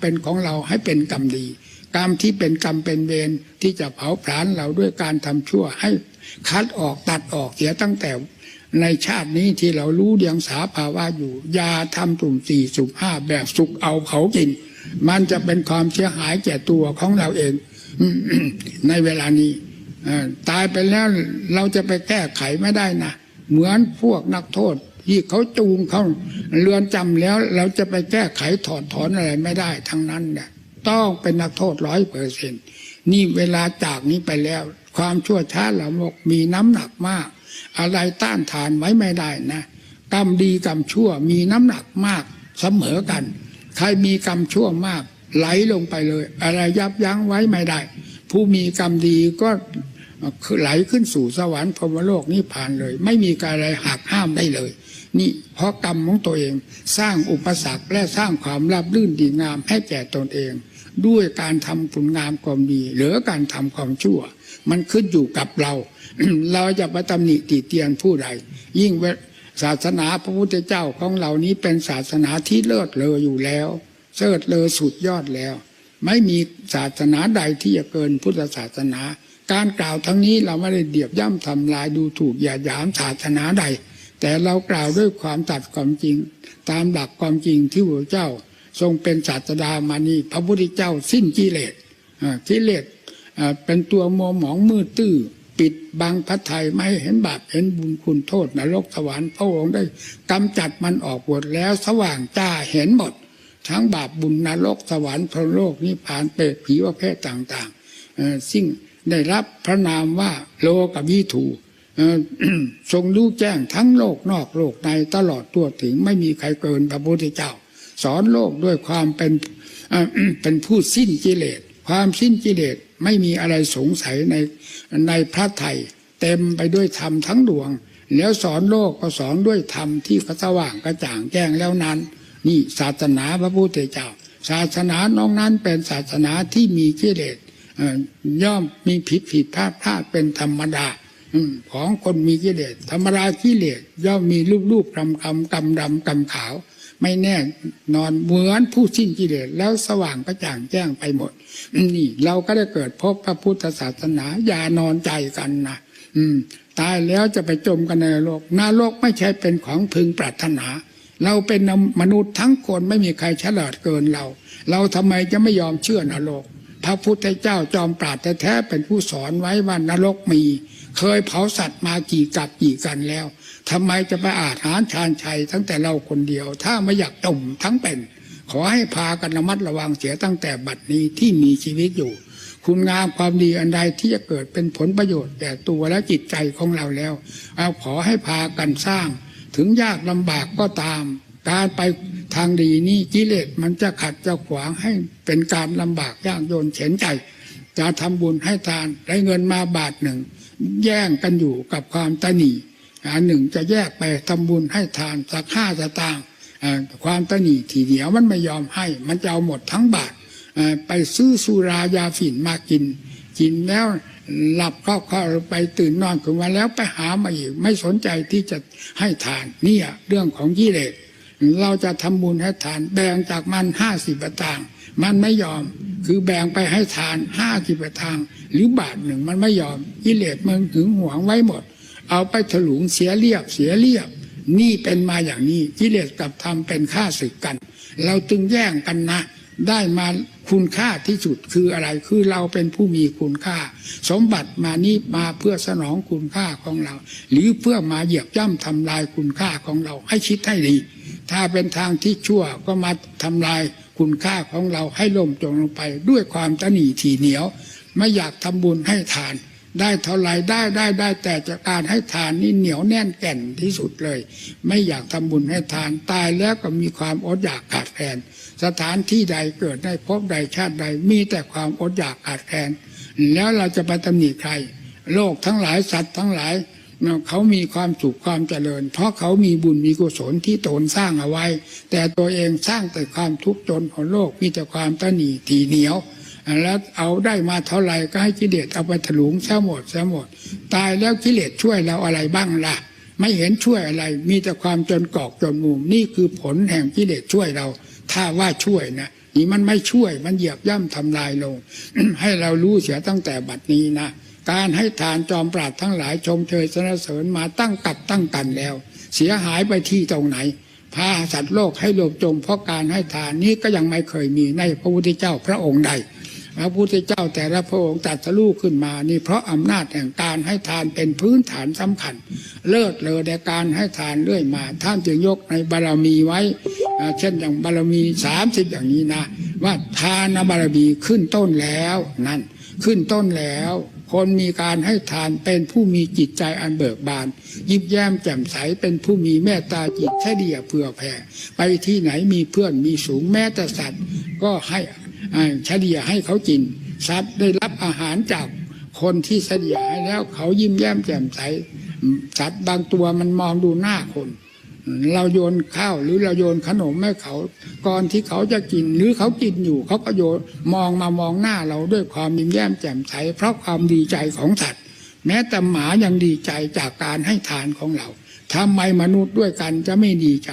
เป็นของเราให้เป็นกรรมดี กรรมที่เป็นกรรมเป็นเวรที่จะเผาผลาญเราด้วยการทำชั่วให้คัดออกตัดออกเสียตั้งแต่ในชาตินี้ที่เรารู้เดียงสาภาวะอยู่ยาทำตุ่มสี่สุขห้าแบบสุกเอาเขากิน มันจะเป็นความเสียหายแก่ตัวของเราเองในเวลานี้ตายไปแล้วเราจะไปแก้ไขไม่ได้นะเหมือนพวกนักโทษ ที่เขาจูงเขาเรือนจำแล้ว เราจะไปแก้ไขถอดถอนอะไรไม่ได้ ทั้งนั้นเนี่ยต้องเป็นนักโทษร้อยเปอร์เซ็นนี่เวลาจากนี้ไปแล้ว ความชั่วช้าละมกมีน้ำหนักมาก อะไรต้านทานไว้ไม่ได้นะกรรมดีกรรมชั่วมีน้ำหนักมากเสมอกัน ใครมีกรรมชั่วมาก ไหลลงไปเลย อะไรยับยั้งไว้ไม่ได้ ผู้มีกรรมดีก็ไหลขึ้นสู่สวรรค์พรหมโลกนี้ผ่านเลย ไม่มีการอะไรหักห้ามได้เลย นี่เพราะกรรมของตัวเองสร้างอุปสรรคและสร้างความราบรื่นดีงามให้แก่ตนเอง ด้วยการทำคุณงามความดี หรือการทำความชั่ว มันขึ้นอยู่กับเรา เราจะไปตำหนิติเตียนผู้ใดยิ่งวศาสนาพระพุทธเจ้าของเรานี้เป็นศาสนาที่เลิศเลออยู่แล้วเลิศเลอสุดยอดแล้ว ไม่มีศาสนาใดที่จะเกินพุทธศาสนา การกล่าวทั้งนี้เราไม่ได้เดียบย่ำทำลายดูถูกอย่าหยามศาสนาใด แต่เรากล่าวด้วยความตัดความจริง ตามหลักความจริงที่พระเจ้า ทรงเป็นศาสดามานีพระพุทธเจ้าสิ้นกิเลสกิเลสเป็นตัวมัวหมองมืดตื้อปิดบังพระไทยไม่ให้เห็นบาปเห็นบุญคุณโทษนรกสวรรค์พระองค์ได้กำจัดมันออกหมดแล้วสว่างจ้าเห็นหมด ทั้งบาปบุญนรกสวรรค์พระโลกนิพพานเปรตผีประเภทต่างๆซึ่งได้รับพระนามว่าโลกวิถู ทรงรู้แจ้งทั้งโลกนอกโลกในตลอดตัวถึงไม่มีใครเกินพระพุทธเจ้า สอนโลกด้วยความเป็นเป็นผู้สิ้นกิเลส ความสิ้นกิเลสไม่มีอะไรสงสัยในในพระไทยเต็มไปด้วยธรรมทั้งดวง แล้วสอนโลกก็สอนด้วยธรรมที่สว่างกระจ่างแจ้งแล้วนั้น นี่ศาสนาพระพุทธเจ้า ศาสนาน้องนั้นเป็นศาสนาที่มีกิเลสย่อมมีผิดผิดพลาดพลาดเป็นธรรมดา ของคนมีกิเลสธรรมดากิเลสย่อมมีรูปรูปคำคำกำดำกำขาว ไม่แน่นอนเหมือนผู้สิ้นกิเลสแล้วสว่างกระจ่างแจ้งไปหมดนี่ เราก็ได้เกิดพบพระพุทธศาสนาอย่านอนใจกันนะอืม ตายแล้วจะไปจมกันในนรกนรกไม่ใช่เป็นของพึงปรารถนา เราเป็นมนุษย์ทั้งคนไม่มีใครฉลาดเกินเรา เราทำไมจะไม่ยอมเชื่อนรก พระพุทธเจ้าจอมปราดแท้ๆเป็นผู้สอนไว้ว่านรกมี เคยเผาสัตว์มากี่กับกี่กันแล้วทำไมจะไปอาหารชานชัยทั้งแต่เราคนเดียว ถ้าไม่อยากจมทั้งเป็น ขอให้พากันระมัดระวังเสียตั้งแต่บัดนี้ที่มีชีวิตอยู่ คุณงามความดีอันใดที่จะเกิดเป็นผลประโยชน์แก่ตัวและจิตใจของเราแล้วเอาขอให้พากันสร้าง ถึงยากลำบากก็ตาม การไป ทางดีนี้กิเลสมันจะขัดจะขวางให้เป็นการลำบากยากโยนเข็นใจจะทำบุญให้ทานได้เงินมาบาทหนึ่ง แย่งกันอยู่กับความตนีอันหนึ่งจะแยกไปทำบุญให้ทานสักห้าสตางค์ความตนีทีเดียวมันไม่ยอมให้ มันจะเอาหมดทั้งบาทไปซื้อสุรายาฝิ่นมากิน กินแล้วหลับเข้าเข้าไปตื่นนอนขึ้นมาแล้วไปหามาอีกไม่สนใจที่จะให้ทานเนี่ยเรื่องของกิเลส เราจะทำบุญให้ทาน แบ่งจากมันห้าสิบตางค์มันไม่ยอม คือแบ่งไปให้ทานห้าสิบตางค์หรือบาทหนึ่งมันไม่ยอมกิเลสมันถึงหวงไว้หมด เอาไปถลุงเสียเรียบเสียเรียบ นี่เป็นมาอย่างนี้กิเลสกับธรรมเป็นข้าศึกกัน เราจึงแย่งกันนะ ได้มาคุณค่าที่สุดคืออะไรคือเราเป็นผู้มีคุณค่า สมบัติมานี้มาเพื่อสนองคุณค่าของเรา หรือเพื่อมาเหยียบย่ำทำลายคุณค่าของเราให้คิดให้ดี ถ้าเป็นทางที่ชั่วก็มาทำลายคุณค่าของเราให้ล่มจมลงไป ด้วยความตนีทีเหนียว ไม่อยากทำบุญให้ทาน ได้เท่าไรได้ได้ได้แต่จากการให้ทานนี่เหนียวแน่นแก่นที่สุดเลย ไม่อยากทำบุญให้ทานตายแล้วก็มีความอดอยากขาดแคลนสถานที่ใดเกิดได้พบใดชาติใดมีแต่ความอดอยากขาดแคลนแล้วเราจะไปตำหนิใคร โลกทั้งหลายสัตว์ทั้งหลาย เขามีความสุขความเจริญ เพราะเขามีบุญมีกุศลที่ตนสร้างเอาไว้ แต่ตัวเองสร้างแต่ความทุกข์จนของโลกมีแต่ความตนีทีเหนียวแล้วเอาได้มาเท่าไหร่ก็ให้กิเลสเอาไปถลุงซะหมดซะหมด ตายแล้วกิเลสช่วยเราอะไรบ้างล่ะ ไม่เห็นช่วยอะไร มีแต่ความจนกอกจนมุมนี่คือผลแห่งกิเลสช่วยเรา ถ้าว่าช่วยนะนี่มันไม่ช่วยมันเหยียบย่ำทำลายลง ให้เรารู้เสียตั้งแต่บัดนี้นะ การให้ทานจอมปราดทั้งหลายชมเชยสรรเสริญมาตั้งกัดตั้งกันแล้ว เสียหายไปที่ตรงไหนพาสัตว์โลกให้หลบจมเพราะการให้ทานนี้ก็ยังไม่เคยมีในพระพุทธเจ้าพระองค์ใด พระพุทธเจ้าแต่ละพระองค์ตรัสรู้ขึ้นมานี่เพราะอำนาจแห่งการให้ทานเป็นพื้นฐานสำคัญ เลิศเลอในการให้ทานเรื่อยมา ท่านจึงยกในบารมีไว้ เช่นอย่างบารมีสามสิบอย่างนี้นะ ว่าทานบารมีขึ้นต้นแล้วนั่นขึ้นต้นแล้ว คนมีการให้ทานเป็นผู้มีจิตใจอันเบิกบาน ยิ้มแย้มแจ่มใสเป็นผู้มีเมตตาจิตเฉลี่ยเผื่อแผ่ไปที่ไหนมีเพื่อนมีสูงแม้แต่สัตว์ ก็ให้เฉลี่ยให้เขากินสัตว์ได้รับอาหารจากคนที่เฉลี่ยให้แล้วเขายิ้มแย้มแจ่มใสสัตว์บางตัวมันมองดูหน้าคน เราโยนข้าวหรือเราโยนขนมให้เขาก่อนที่เขาจะกินหรือเขากินอยู่ เขาก็โยนมองมามองหน้าเราด้วยความยิ้มแย้มแจ่มใสเพราะความดีใจของสัตว์ แม้แต่หมายังดีใจจากการให้ทานของเราทำไมมนุษย์ด้วยกันจะไม่ดีใจ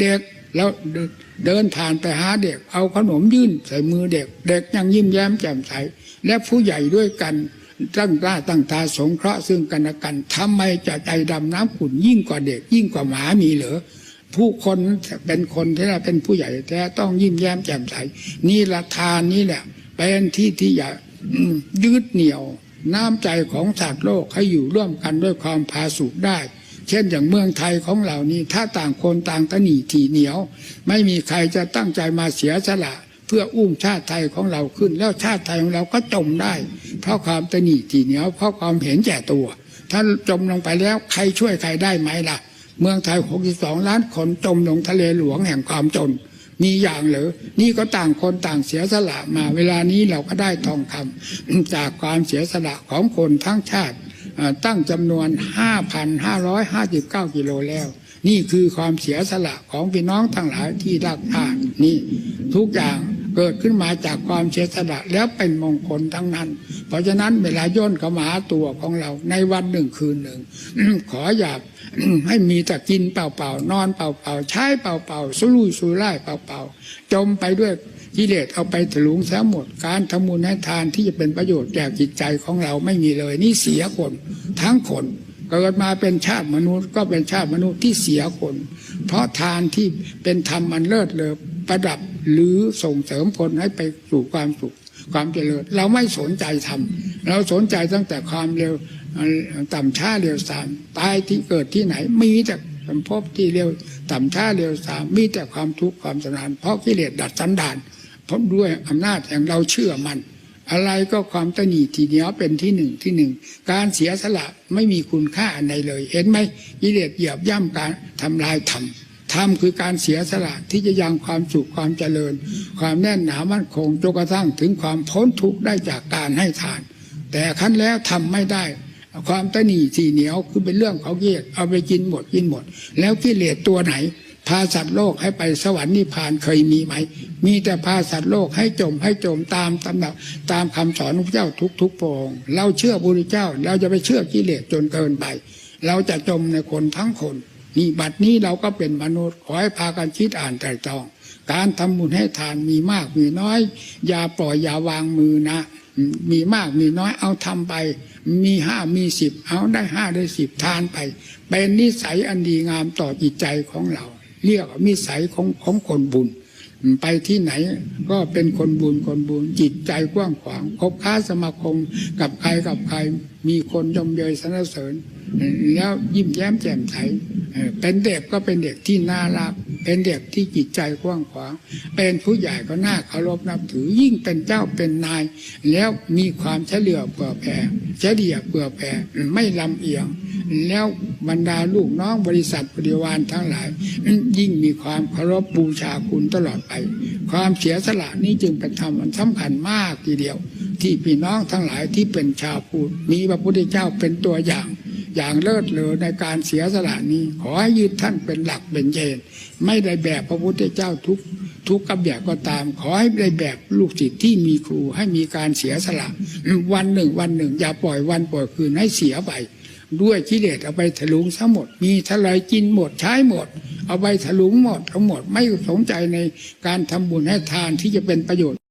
เด็กแล้วเดินเดินผ่านไปหาเด็ก เอาขนมยื่นใส่มือเด็ก เด็กยังยิ้มแย้มแจ่มใสและผู้ใหญ่ด้วยกัน ตั้งตาตั้งตาสงเคราะห์ซึ่งกันและกันทำไมจะใจดำน้ำขุ่นยิ่งกว่าเด็ก ยิ่งกว่าหมามีเหรอผู้คนเป็นคนที่เราเป็นผู้ใหญ่แท้ต้องยิ้มแย้มแจ่มใสนี่ละทานนี่แหละเป็นที่ที่อยายืดเหนี่ยวน้ำใจของสัตว์โลกให้อยู่ร่วมกันด้วยความพาสุขได้ เช่นอย่างเมืองไทยของเรานี่ถ้าต่างคนต่างตะหนีทีเหนียว ไม่มีใครจะตั้งใจมาเสียสละ เพื่ออุ้มชาติไทยของเราขึ้น แล้วชาติไทยของเราก็จมได้ เพราะความตะหนีทีเหนียวเพราะความเห็นแก่ตัว ถ้าจมลงไปแล้วใครช่วยใครได้ไหมล่ะ เมืองไทย 62 ล้านคนจมลงทะเลหลวงแห่งความจน มีอย่างหรือ นี่ก็ต่างคนต่างเสียสละมาเวลานี้เราก็ได้ทองคำจากความเสียสละของคนทั้งชาติตั้งจำนวน 5,559 กิโลแล้ว นี่คือความเสียสละของพี่น้องทั้งหลายที่รักทานนี่ทุกอย่าง เกิดขึ้นมาจากความเสียสละแล้วเป็นมงคลทั้งนั้น เพราะฉะนั้นเวลาย่นเข้ามาหาตัวของเราในวันหนึ่งคืนหนึ่งขออย่าให้มีแต่กินเปล่าๆนอนเปล่าๆใช้เปล่าๆสุรุ่ยสุร่ายเปล่าๆจมไปด้วยกิเลสเอาไปถลุงแซะหมดการทำบุญให้ทานที่จะเป็นประโยชน์แก่จิตใจของเราไม่มีเลย นี่เสียคน ทั้งคนเกิดมาเป็นชาติมนุษย์ ก็เป็นชาติมนุษย์ที่เสียคน เพราะทานที่เป็นธรรมอันเลิศเลอประดับ หรือส่งเสริมคนให้ไปสู่ความสุขความเจริญเราไม่สนใจทำเราสนใจตั้งแต่ความเร็วต่ำช้าเร็วสามตายที่เกิดที่ไหน มีแต่พบที่เร็วต่ำช้าเร็วสามมีแต่ความทุกข์ความสนาน เพราะกิเลสดัดสันดานเพราะด้วยอำนาจแห่งเราเชื่อมัน อะไรก็ความตนีทีเหนียวเป็นที่หนึ่งที่หนึ่งการเสียสละไม่มีคุณค่าอันใดเลย เห็นไหมกิเลสเหยียบย่ำการทำลายธรรม ธรรมคือการเสียสละที่จะยังความสุขความเจริญ ความแน่นหนามั่นคงจนกระทั่งถึงความพ้นทุกข์ได้จากการให้ทาน แต่ขั้นแล้วทำไม่ได้ ความตนีทีเหนียวคือเป็นเรื่องของกิเลสเอาไปกินหมดกินหมด แล้วกิเลสตัวไหน พาสัตว์โลกให้ไปสวรรค์นิพพานเคยมีไหม มีแต่พาสัตว์โลกให้จมให้จมตามตำหนักตามคำสอนของพระเจ้าทุกทุกๆพระองเราเชื่อพระพุทธเจ้า เราจะไปเชื่อกิเลสจนเกินไป เราจะจมในคนทั้งคน นี่บัดนี้เราก็เป็นมนุษย์ขอให้พากันคิดอ่านไตรตอง การทำบุญให้ทานมีมากมีน้อย อย่าปล่อยอย่าวางมือนะ มีมากมีน้อยเอาทำไป มีห้ามีสิบเอาได้ห้าได้สิบทานไป เป็นนิสัยอันดีงามต่อจิตใจของเรา เรียกว่านิสัยของของคนบุญไปที่ไหนก็เป็นคนบุญคนบุญจิตใจกว้างขวางคบค้าสมาคมกับใครกับใคร มีคนยมเยยสรรเสริญ แล้วยิ้มแย้มแจ่มใส เป็นเด็กก็เป็นเด็กที่น่ารัก เป็นเด็กที่จิตใจกว้างขวาง เป็นผู้ใหญ่ก็น่าเคารพนับถือยิ่งเป็นเจ้าเป็นนาย แล้วมีความเฉลียวเผื่อแผ่เฉลี่ยเผื่อแผ่ไม่ลำเอียง แล้วบรรดาลูกน้องบริษัทบริวารทั้งหลาย ยิ่งมีความเคารพบูชาคุณตลอดไป ความเสียสละนี้จึงเป็นธรรมอันสำคัญมากทีเดียว ที่พี่น้องทั้งหลายที่เป็นชาวพุทธมีพระพุทธเจ้าเป็นตัวอย่าง อย่างเลิศเลอในการเสียสละนี้ ขอให้ยึดท่านเป็นหลักเป็นเกณฑ์ไม่ได้แบบพระพุทธเจ้าทุกทุกกับแบบก็ตาม ขอให้ได้แบบลูกศิษย์ที่มีครูให้มีการเสียสละ วันหนึ่งวันหนึ่ง อย่าปล่อยวันปล่อยคืนให้เสียไปด้วยกิเลสเอาไปถลุงซะหมด มีทลายกินหมดใช้หมด เอาไปถลุงหมดทั้งหมดไม่สนใจในการทำบุญให้ทานที่จะเป็นประโยชน์